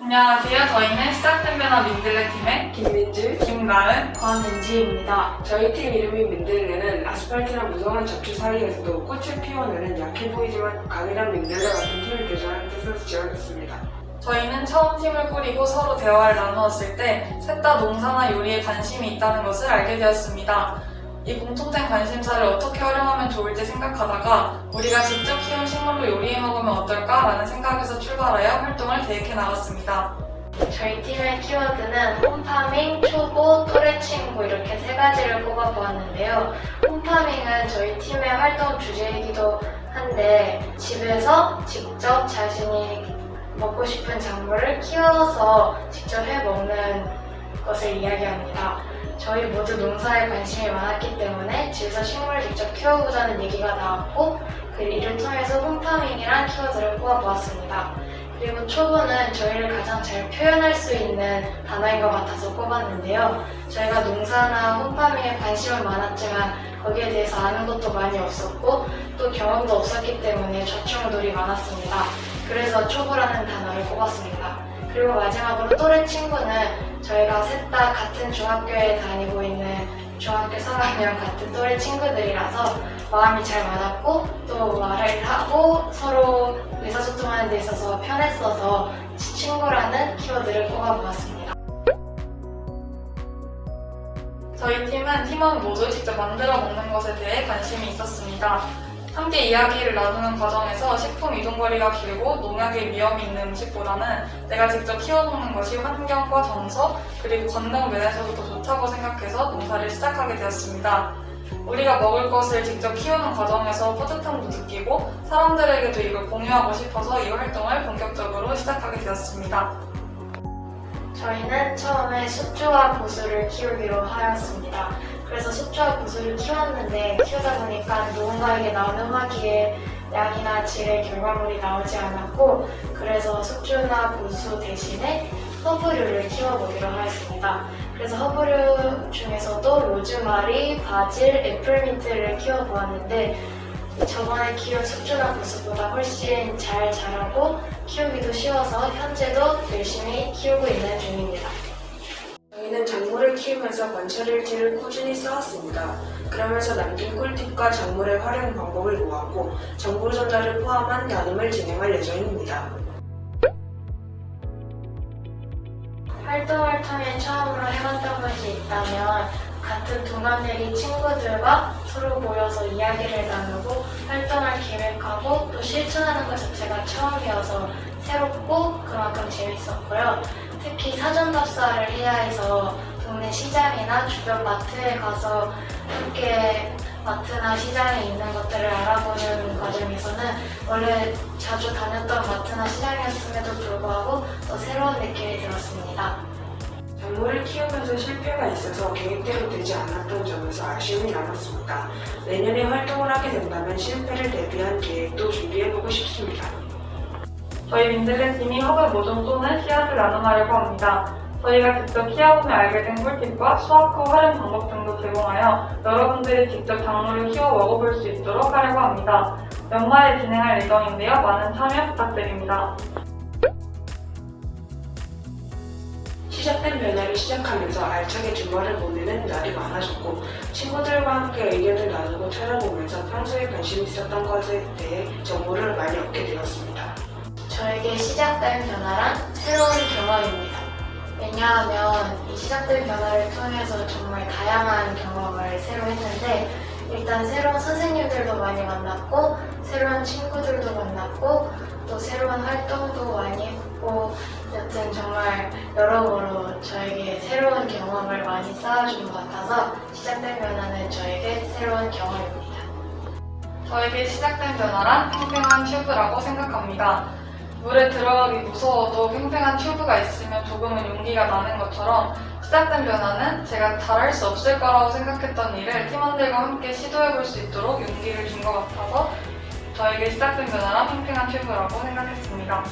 안녕하세요. 저희는 시작된 변화 민들레 팀의 김민주 김나은, 권은지입니다. 저희 팀 이름인 민들레는 아스팔트랑 무성한 접시 사이에서도 꽃을 피워내는 약해 보이지만 강인한 민들레 같은 팀을 대조하는 뜻에서 지어졌습니다. 저희는 처음 팀을 꾸리고 서로 대화를 나누었을 때 셋 다 농사나 요리에 관심이 있다는 것을 알게 되었습니다. 이 공통된 관심사를 어떻게 활용하면 좋을지 생각하다가 우리가 직접 키운 식물로 요리해 먹으면 어떨까라는 생각에서 출발하여 활동을 계획해 나갔습니다. 저희 팀의 키워드는 홈파밍, 초보, 또래 친구 이렇게 세 가지를 꼽아보았는데요. 홈파밍은 저희 팀의 활동 주제이기도 한데 집에서 직접 자신이 먹고 싶은 작물을 키워서 직접 해 먹는 것을 이야기합니다. 저희 모두 농사에 관심이 많았기 때문에 집에서 식물을 직접 키워보자는 얘기가 나왔고 그 이를 통해서 홈파밍이란 키워드를 꼽아보았습니다. 그리고 초보는 저희를 가장 잘 표현할 수 있는 단어인 것 같아서 꼽았는데요. 저희가 농사나 홈파밍에 관심은 많았지만 거기에 대해서 아는 것도 많이 없었고 또 경험도 없었기 때문에 좌충우돌이 많았습니다. 그래서 초보라는 단어를 꼽았습니다. 그리고 마지막으로 또래 친구는 저희가 셋 다 같은 중학교에 다니고 있는 중학교 3학년 같은 또래 친구들이라서 마음이 잘 맞았고 또 말을 하고 서로 의사소통하는 데 있어서 편했어서 친구라는 키워드를 꼽아보았습니다. 저희 팀은 팀원 모두 직접 만들어 먹는 것에 대해 관심이 있었습니다. 함께 이야기를 나누는 과정에서 식품 이동거리가 길고 농약의 위험이 있는 음식보다는 내가 직접 키워먹는 것이 환경과 정서 그리고 건강 면에서도 더 좋다고 생각해서 농사를 시작하게 되었습니다. 우리가 먹을 것을 직접 키우는 과정에서 뿌듯함도 느끼고 사람들에게도 이걸 공유하고 싶어서 이 활동을 본격적으로 시작하게 되었습니다. 저희는 처음에 숙주와 고수를 키우기로 하였습니다. 그래서 숙주와 고수를 키웠는데 키우다 보니까 누군가에게 나오는 화기의 양이나 질의 결과물이 나오지 않았고 그래서 숙주나 고수 대신에 허브류를 키워보기로 하였습니다. 그래서 허브류 중에서도 로즈마리, 바질, 애플민트를 키워보았는데 저번에 키운 숙주나 고수보다 훨씬 잘 자라고 키우기도 쉬워서 현재도 열심히 키우고 있는 중입니다. 작물을 키우면서 관찰일지를 꾸준히 쌓았습니다. 그러면서 남긴 꿀팁과 작물의 활용 방법을 모았고 정보 전달을 포함한 나눔을 진행할 예정입니다. 활동을 통해 처음으로 해봤던 것이 있다면 같은 동갑내기 친구들과 서로 모여서 이야기를 나누고 활동을 계획하고 또 실천하는 것 자체가 처음이어서 새롭고 그만큼 재밌었고요. 특히 사전 답사를 해야 해서 동네 시장이나 주변 마트에 가서 함께 마트나 시장에 있는 것들을 알아보는 과정에서는 원래 자주 다녔던 마트나 시장이었음에도 불구하고 또 새로운 느낌이 들었습니다. 작물을 키우면서 실패가 있어서 계획대로 되지 않았던 점에서 아쉬움이 남았습니다. 내년에 활동을 하게 된다면 실패를 대비한 계획도 준비해보고 싶습니다. 저희 민들레 팀이 허브 모종 또는 씨앗을 나눔하려고 합니다. 저희가 직접 키워보며 알게 된 꿀팁과 수확 후 활용 방법 등도 제공하여 여러분들이 직접 작물을 키워 먹어볼 수 있도록 하려고 합니다. 연말에 진행할 예정인데요. 많은 참여 부탁드립니다. 시작된 변화를 시작하면서 알차게 주말을 보내는 날이 많아졌고 친구들과 함께 의견을 나누고 찾아보면서 평소에 관심 있었던 것에 대해 정보를 많이 얻게 되었습니다. 저에게 시작된 변화란 새로운 경험입니다. 왜냐하면 이 시작된 변화를 통해서 정말 다양한 경험을 새로 했는데 일단 새로운 선생님들도 많이 만났고 새로운 친구들도 만났고 또 새로운 활동도 많이 했고 여튼 정말 여러모로 저에게 새로운 경험을 많이 쌓아준 것 같아서 시작된 변화는 저에게 새로운 경험입니다. 저에게 시작된 변화란 팽팽한 튜브라고 생각합니다. 물에 들어가기 무서워도 팽팽한 튜브가 있으면 조금은 용기가 나는 것처럼 시작된 변화는 제가 잘할 수 없을 거라고 생각했던 일을 팀원들과 함께 시도해 볼 수 있도록 용기를 준 것 같아서 저에게 시작된 변화란 팽팽한 튜브라고 생각했습니다.